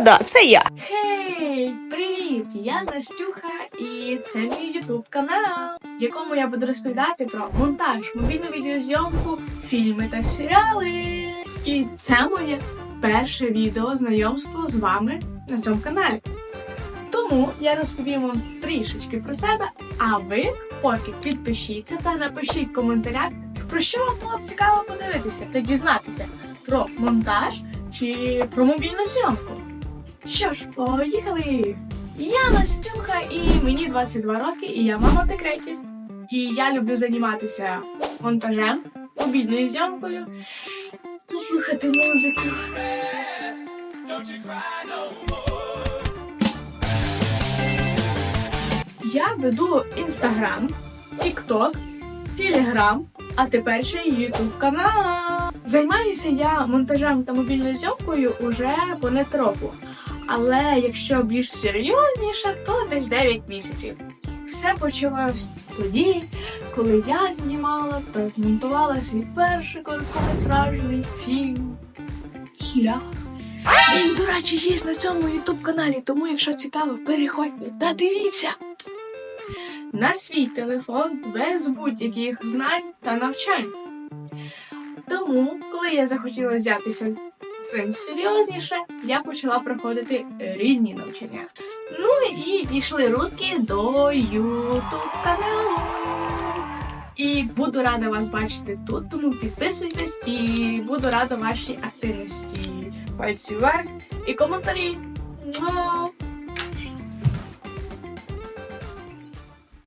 да, це я. Хей, привіт! Я Настюха і це мій ютуб канал, в якому я буду розповідати про монтаж, мобільну відеозйомку, фільми та серіали. І це моє перше відео знайомство з вами на цьому каналі. Тому я розповім вам трішечки про себе, а ви поки підпишіться та напишіть в коментарях, про що вам було б цікаво подивитися та дізнатися про монтаж чи про мобільну зйомку. Що ж, поїхали! Я Настюха і мені 22 роки, і я мама в декреті. І я люблю займатися монтажем, мобільною зйомкою та слухати музику. Я веду інстаграм, тікток, телеграм, а тепер ще ютуб канал. Займаюся я монтажем та мобільною зйомкою уже понад року. Але якщо більш серйозніше, то десь 9 місяців. Все почалось тоді, коли я знімала та змонтувала свій перший короткометражний фільм Шлях. Він, до речі, є на цьому ютуб каналі, тому якщо цікаво, переходьте та дивіться. На свій телефон без будь-яких знань та навчань. Тому, коли я захотіла взятися цим серйозніше, я почала проходити різні навчання. Ну і пішли руки до Ютуб каналу. І буду рада вас бачити тут, тому підписуйтесь і буду рада вашій активності. Пальці вверх і коментарі.